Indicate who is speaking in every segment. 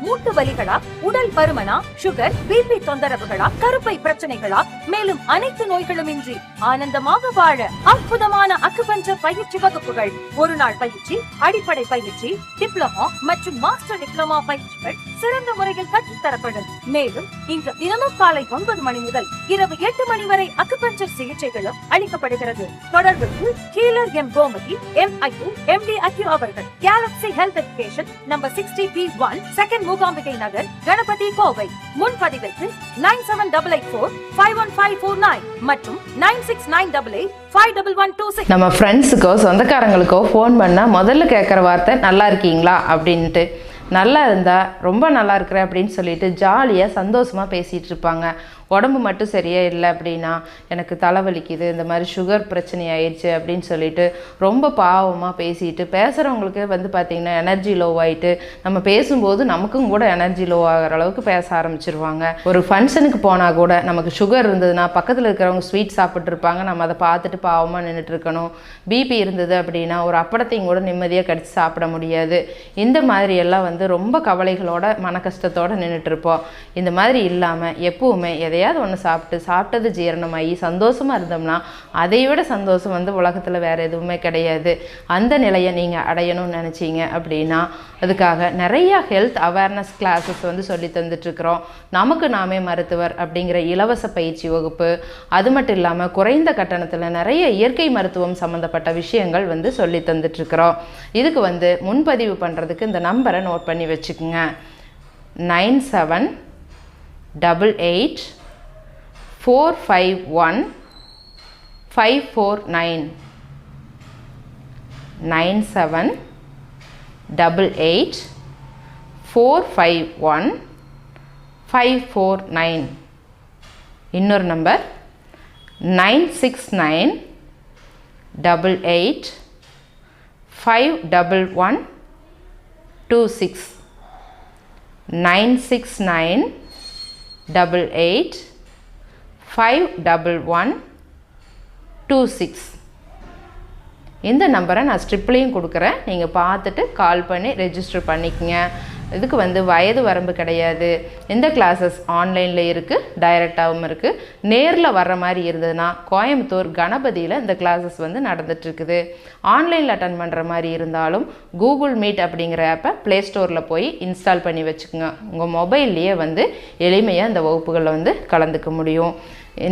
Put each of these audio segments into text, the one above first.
Speaker 1: மூட்டு வலிகளா உடல் பருமனா sugar BP தொந்தரவுகளா கருப்பை பிரச்சனைகளா மேலும் அனைத்து நோய்களும் இன்றி ஆனந்தமாக வாழ அற்புதமான அக்குபஞ்சர் பயிற்சி வகுப்புகள். ஒரு நாள் பயிற்சி அடிப்படை பயிற்சி டிப்ளமோ மற்றும் மாஸ்டர் டிப்ளமா பயிற்சிகள் சிறந்த முறையில் கற்றுத்தரப்படும். மேலும் இங்கு தினமும் காலை ஒன்பது மணி முதல் இரவு எட்டு மணி வரை அக்குபஞ்சர் சிகிச்சைகளும் அளிக்கப்படுகிறது. தொடர்புக்கு கீழர் எம் கோமதி எம் ஐயு எம் டி அக்யூ அவர்கள். Galaxy health education number sixty B one second Mookambigai Nagar Ganapathy Kovai. முன்பதிவிற்கு nine seven double eight four five one five four nine மற்றும் nine six nine double eight five double one two six
Speaker 2: நம்ம ஃப்ரெண்ட்ஸுக்கோ சொந்தக்காரங்களுக்கோ phone பண்ணால் முதல்ல கேட்குற வார்த்தை நல்லா இருக்கீங்களா? அப்படின்ட்டு. நல்லா இருந்தால் ரொம்ப நல்லா இருக்கிறேன் அப்படின்னு சொல்லிட்டு ஜாலியாக சந்தோஷமாக பேசிகிட்டு இருப்பாங்க. உடம்பு மட்டும் சரியாக இல்லை அப்படின்னா எனக்கு தலைவலிக்குது இந்த மாதிரி சுகர் பிரச்சனை ஆயிடுச்சு அப்படின்னு சொல்லிட்டு ரொம்ப பாவமாக பேசிட்டு பேசுகிறவங்களுக்கு வந்து பார்த்திங்கன்னா எனர்ஜி லோ ஆகிட்டு நம்ம பேசும்போது நமக்கும் கூட எனர்ஜி லோ ஆகிற அளவுக்கு பேச ஆரம்பிச்சிருவாங்க. ஒரு ஃபங்க்ஷனுக்கு போனால் கூட நமக்கு சுகர் இருந்ததுன்னா பக்கத்தில் இருக்கிறவங்க ஸ்வீட் சாப்பிட்ருப்பாங்க நம்ம அதை பார்த்துட்டு பாவமாக நின்றுட்டு இருக்கணும். பிபி இருந்தது அப்படின்னா ஒரு அப்படத்தையும் கூட நிம்மதியாக கடிச்சு சாப்பிட முடியாது. இந்த மாதிரி எல்லாம் வந்து ரொம்ப கவலைகளோட மன கஷ்டத்தோடு நின்றுட்டு இருப்போம். இந்த மாதிரி இல்லாமல் எப்பவுமே எதையாவது ஒன்று சாப்பிட்டு சாப்பிட்டது ஜீரணமாகி சந்தோஷமாக இருந்தோம்னா அதை விட சந்தோஷம் வந்து உலகத்தில் வேறு எதுவுமே கிடையாது. அந்த நிலையை நீங்கள் அடையணும்னு நினச்சிங்க அப்படின்னா அதுக்காக நிறையா ஹெல்த் அவேர்னஸ் கிளாஸஸ் வந்து சொல்லி தந்துட்டுருக்குறோம். நமக்கு நாமே மருத்துவர் அப்படிங்கிற இலவச பயிற்சி வகுப்பு அது மட்டும் இல்லாமல் குறைந்த கட்டணத்தில் நிறைய இயற்கை மருத்துவம் சம்மந்தப்பட்ட விஷயங்கள் வந்து சொல்லி தந்துட்டுருக்குறோம். இதுக்கு வந்து முன்பதிவு பண்ணுறதுக்கு இந்த நம்பரை நோட் பண்ணி வச்சுக்கோங்க. Nine seven double eight four five one five four nine nine seven double eight four five one five four nine இன்னொரு number nine six nine double eight five double one two six nine six nine double eight five double one two six இந்த நம்பரை நான் ஸ்ட்ரிப்லேயும் கொடுக்குறேன். நீங்கள் பார்த்துட்டு கால் பண்ணி register பண்ணிக்கங்க. இதுக்கு வந்து வயது வரம்பு கிடையாது. இந்த கிளாஸஸ் ஆன்லைனில் இருக்குது டைரெக்டாகவும் இருக்குது நேரில் வர்ற மாதிரி இருந்ததுன்னா கோயம்புத்தூர் கணபதியில் இந்த கிளாஸஸ் வந்து நடந்துட்டுருக்குது. ஆன்லைனில் அட்டன் பண்ணுற மாதிரி இருந்தாலும் கூகுள் மீட் அப்படிங்கிற ஆப்பை ப்ளே ஸ்டோரில் போய் இன்ஸ்டால் பண்ணி வச்சுக்கோங்க. உங்கள் மொபைல்லையே வந்து எளிமையாக இந்த வகுப்புகளில் வந்து கலந்துக்க முடியும்.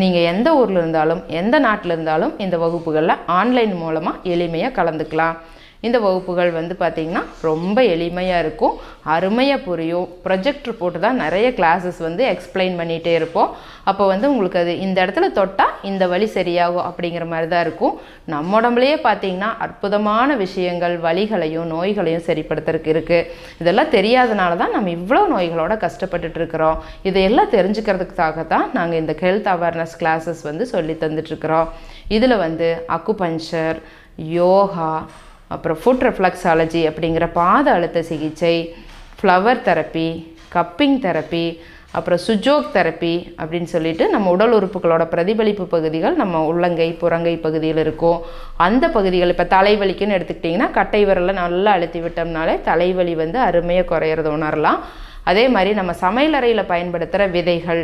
Speaker 2: நீங்கள் எந்த ஊரில் இருந்தாலும் எந்த நாட்டில் இருந்தாலும் இந்த வகுப்புகளில் ஆன்லைன் மூலமாக எளிமையாக கலந்துக்கலாம். இந்த வகுப்புகள் வந்து பார்த்திங்கன்னா ரொம்ப எளிமையாக இருக்கும். அருமையாக புரியும். ப்ரொஜெக்டர் போட்டு தான் நிறைய கிளாஸஸ் வந்து எக்ஸ்பிளைன் பண்ணிகிட்டே இருப்போம். அப்போ வந்து உங்களுக்கு அது இந்த இடத்துல தொட்டால் இந்த வழி சரியாகும் அப்படிங்கிற மாதிரி தான் இருக்கும். நம்ம உடம்புலையே பார்த்திங்கன்னா அற்புதமான விஷயங்கள் வலிகளையும் நோய்களையும் சரிப்படுத்துறதுக்கு இருக்குது இதெல்லாம் தெரியாதனால தான் நம்ம இவ்வளோ நோய்களோட கஷ்டப்பட்டுட்டு இருக்கிறோம். இதையெல்லாம் தெரிஞ்சுக்கிறதுக்காக தான் நாங்கள் இந்த ஹெல்த் அவேர்னஸ் கிளாஸஸ் வந்து சொல்லி தந்துட்டுருக்குறோம் இதில் வந்து அக்குபஞ்சர் யோகா அப்புறம் ஃபுட் ரெஃப்ளக்ஸாலஜி அப்படிங்கிற பாத அழுத்த சிகிச்சை ஃப்ளவர் தெரப்பி கப்பிங் தெரப்பி அப்புறம் சுஜோக் தெரப்பி அப்படின்னு சொல்லிட்டு நம்ம உடல் உறுப்புகளோட பிரதிபலிப்பு பகுதிகள் நம்ம உள்ளங்கை புறங்கை பகுதியில் இருக்கும். அந்த பகுதிகள் இப்போ தலைவலிக்குன்னு எடுத்துக்கிட்டிங்கன்னா கட்டை விரலை நல்லா அழுத்தி விட்டோம்னாலே தலைவலி வந்து அருமையாக குறையிறத உணரலாம். அதே மாதிரி நம்ம சமையலறையில் பயன்படுத்துகிற விதைகள்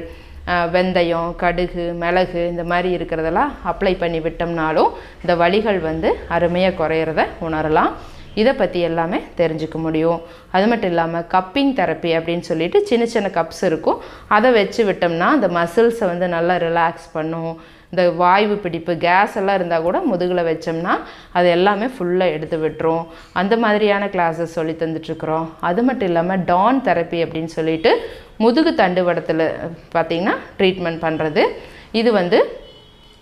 Speaker 2: வெந்தயம் கடுகு மிளகு இந்த மாதிரி இருக்கிறதெல்லாம் அப்ளை பண்ணி விட்டோம்னாலும் இந்த வலிகள் வந்து அருமையாக குறையிறத உணரலாம். இதை பற்றி எல்லாமே தெரிஞ்சுக்க முடியும். அது மட்டும் இல்லாமல் கப்பிங் தெரப்பி அப்படின்னு சொல்லிட்டு சின்ன சின்ன கப்ஸ் இருக்கும். அதை வச்சு விட்டோம்னா அந்த மசில்ஸை வந்து நல்லா ரிலாக்ஸ் பண்ணும். இந்த வாய்வு பிடிப்பு கேஸ் எல்லாம் இருந்தால் கூட முதுகில் வச்சோம்னா அது எல்லாமே ஃபுல்லாக எடுத்து விட்டுரும். அந்த மாதிரியான கிளாஸஸ் சொல்லி தந்துட்டுருக்குறோம். அது மட்டும் இல்லாமல் டான் தெரப்பி அப்படின்னு சொல்லிட்டு முதுகு தண்டுவடத்தில் பார்த்திங்கன்னா ட்ரீட்மெண்ட் பண்ணுறது இது வந்து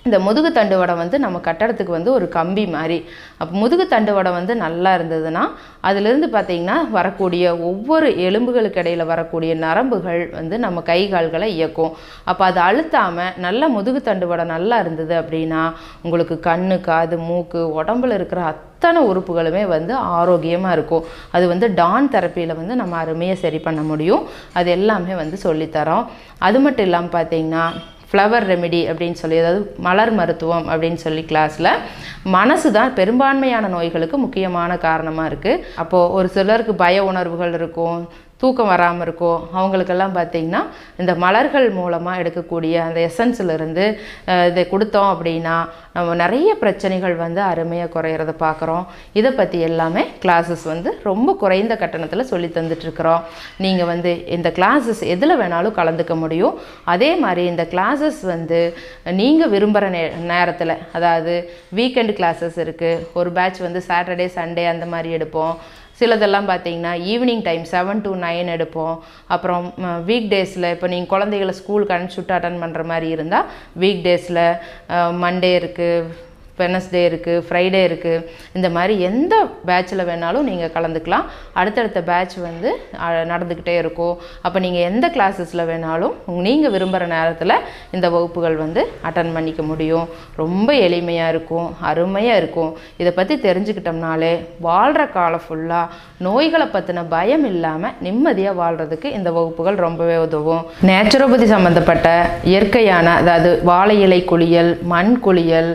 Speaker 2: இந்த முதுகு தண்டுவடம் வந்து நம்ம கட்டடத்துக்கு வந்து ஒரு கம்பி மாதிரி. அப்போ முதுகு தண்டுவடம் வந்து நல்லா இருந்ததுன்னா அதுலேருந்து பார்த்திங்கன்னா வரக்கூடிய ஒவ்வொரு எலும்புகளுக்கு இடையில் வரக்கூடிய நரம்புகள் வந்து நம்ம கை கால்களை இயக்கும். அப்போ அது அழுத்தாமல் நல்ல முதுகு தண்டுவடம் நல்லா இருந்தது அப்படின்னா உங்களுக்கு கண்ணு காது மூக்கு உடம்புல இருக்கிற அத்தனை உறுப்புகளுமே வந்து ஆரோக்கியமாக இருக்கும். அது வந்து டான் தெரப்பியில் வந்து நம்ம அருமையாக சரி பண்ண முடியும். அது எல்லாமே வந்து சொல்லித்தரோம். அது மட்டும் இல்லாமல் பார்த்தீங்கன்னா ஃப்ளவர் ரெமெடி அப்படின்னு சொல்லி அதாவது மலர் மருத்துவம் அப்படின்னு சொல்லி கிளாஸில் மனசு தான் பெரும்பான்மையான நோய்களுக்கு முக்கியமான காரணமாக இருக்குது அப்போது ஒரு சிலருக்கு பய உணர்வுகள் இருக்கும் தூக்கம் வராமல் இருக்கும் அவங்களுக்கெல்லாம் பார்த்திங்கன்னா இந்த மலர்கள் மூலமாக எடுக்கக்கூடிய அந்த எசன்ஸிலிருந்து இதை கொடுத்தோம் அப்படின்னா நம்ம நிறைய பிரச்சனைகள் வந்து அருமையாக குறையிறத பார்க்குறோம் இதை பற்றி எல்லாமே கிளாஸஸ் வந்து ரொம்ப குறைந்த கட்டணத்தில் சொல்லி தந்துட்டுருக்குறோம். நீங்கள் வந்து இந்த கிளாஸஸ் எதில் வேணாலும் கலந்துக்க முடியும். அதே மாதிரி இந்த கிளாஸஸ் வந்து நீங்கள் விரும்புகிற நே நேரத்தில் அதாவது வீக்கெண்ட் கிளாஸஸ் இருக்குது ஒரு பேட்ச் வந்து சாட்டர்டே சண்டே அந்த மாதிரி எடுப்போம். சிலதெல்லாம் பார்த்தீங்கன்னா evening time seven to nine எடுப்போம். அப்புறம் வீக் டேஸில் இப்போ நீங்கள் குழந்தைகளை ஸ்கூலுக்கு அனுப்பிச்சுட்டு அட்டன் பண்ணுற மாதிரி இருந்தால் வீக் டேஸில் மண்டே இருக்குது வெனஸ்டே இருக்குது ஃப்ரைடே இருக்குது இந்த மாதிரி எந்த பேட்சில் வேணாலும் நீங்கள் கலந்துக்கலாம். அடுத்தடுத்த பேட்ச் வந்து நடந்துக்கிட்டே இருக்கும். அப்போ நீங்கள் எந்த கிளாஸஸில் வேணாலும் நீங்கள் விரும்புகிற நேரத்தில் இந்த வகுப்புகள் வந்து அட்டன் பண்ணிக்க முடியும். ரொம்ப எளிமையாக இருக்கும் அருமையாக இருக்கும். இதை பற்றி தெரிஞ்சுக்கிட்டோம்னாலே வாழ்கிற காலம் ஃபுல்லாக நோய்களை பற்றின பயம் இல்லாமல் நிம்மதியாக வாழ்கிறதுக்கு இந்த வகுப்புகள் ரொம்பவே உதவும். நேச்சுரோபதி சம்மந்தப்பட்ட இயற்கையான அதாவது வாழை இலை குளியல் மண் குளியல்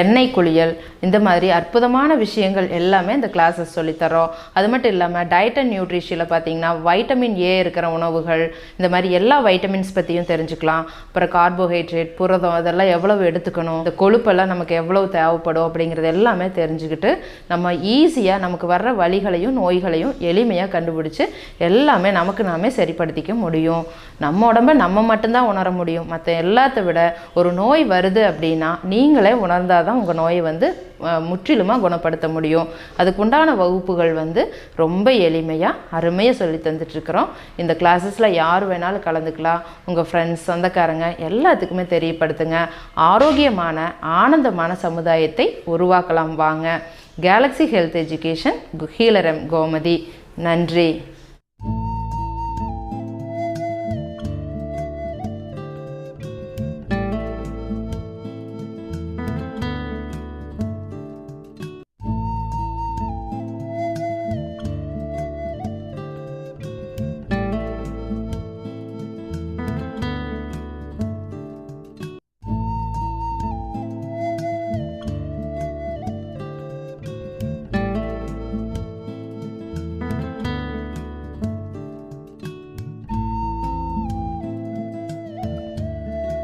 Speaker 2: எண்ணெய் குளியல் இந்த மாதிரி அற்புதமான விஷயங்கள் எல்லாமே இந்த கிளாஸஸ் சொல்லித்தரோம் அது மட்டும் இல்லாமல் டயட் அண்ட் நியூட்ரிஷியில் பார்த்தீங்கன்னா வைட்டமின் ஏ இருக்கிற உணவுகள் இந்த மாதிரி எல்லா வைட்டமின்ஸ் பற்றியும் தெரிஞ்சுக்கலாம். அப்புறம் கார்போஹைட்ரேட் புரதம் அதெல்லாம் எவ்வளவு எடுத்துக்கணும் இந்த கொழுப்பெல்லாம் நமக்கு எவ்வளவு தேவைப்படும் அப்படிங்கிறது எல்லாமே தெரிஞ்சுக்கிட்டு நம்ம ஈஸியாக நமக்கு வர்ற வழிகளையும் நோய்களையும் எளிமையாக கண்டுபிடிச்சு எல்லாமே நமக்கு நாமே சரிப்படுத்திக்க முடியும். நம்ம உடம்ப நம்ம மட்டும்தான் உணர முடியும். மற்ற எல்லாத்த விட ஒரு நோய் வருது அப்படின்னா நீங்களே உணர்ந்தால் தான் உங்கள் நோயை வந்து முற்றிலுமாக குணப்படுத்த முடியும். அதுக்குண்டான வகுப்புகள் வந்து ரொம்ப எளிமையாக அருமையாக சொல்லி தந்துட்டுருக்குறோம். இந்த கிளாஸஸில் யார் வேணாலும் கலந்துக்கலாம். உங்கள் ஃப்ரெண்ட்ஸ் சொந்தக்காரங்க எல்லாத்துக்குமே தெரியப்படுத்துங்க. ஆரோக்கியமான ஆனந்தமான சமுதாயத்தை உருவாக்கலாம் வாங்க. Galaxy health education healer M Gomathi. நன்றி.